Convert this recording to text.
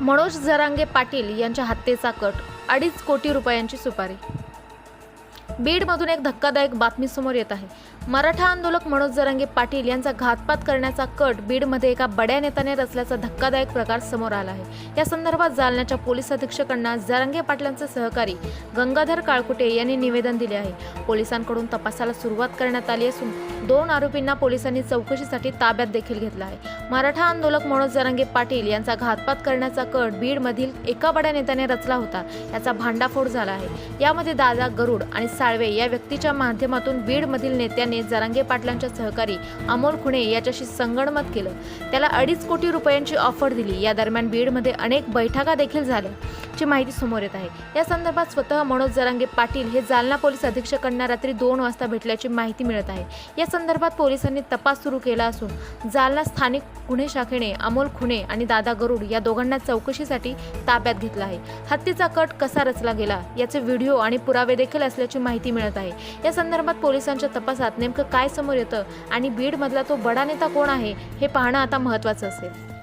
मनोज जरांगे पाटील यांच्या हत्येचा कट अडीच कोटी रुपयांची सुपारी. बीडमधून एक धक्कादायक बातमी समोर येत आहे. मराठा आंदोलक मनोज जरांगे पाटील यांचा घातपात करण्याचा कट बीडमध्ये एका बड्या नेत्याने रचल्याचा धक्कादायक प्रकार समोर आला आहे. या संदर्भात जालन्याच्या पोलीस अधीक्षकांना जरांगे पाटलांचे सहकारी गंगाधर काळकुटे यांनी निवेदन दिले आहे. पोलिसांकडून तपासाला सुरुवात करण्यात आली असून दोन आरोपींना पोलिसांनी चौकशीसाठी ताब्यात देखील घेतला आहे. मराठा आंदोलक मनोज जरांगे पाटील यांचा घातपात करण्याचा कट बीडमधील एका बड्या नेत्याने रचला होता. याचा भांडाफोड झाला आहे. यामध्ये दादा गरुड आणि साळवे या व्यक्तीच्या माध्यमातून बीडमधील नेत्याने जरांगे पाटलांच्या सहकारी अमोल खुणे याच्याशी संगणमत केलं. त्याला अडीच कोटी रुपयांची ऑफर दिली. या दरम्यान बीडमध्ये अनेक बैठका देखील झाल्या. ची माहिती समोर येत आहे. या संदर्भात स्वतः मनोज जरांगे पाटील हे जालना पोलीस अधीक्षकांना रात्री दोन वाजता भेटल्याची माहिती मिळत आहे. या संदर्भात पोलिसांनी तपास सुरू केला असून जालना स्थानिक गुन्हे शाखेने अमोल खुणे आणि दादा गरुड या दोघांना चौकशीसाठी ताब्यात घेतला आहे. हत्तीचा कट कसा रचला गेला याचे व्हिडिओ आणि पुरावे देखील असल्याची माहिती मिळत आहे. या संदर्भात पोलिसांच्या तपासात नेमकं काय समोर येतं आणि बीडमधला तो बडा नेता कोण आहे हे पाहणं आता महत्त्वाचं असेल.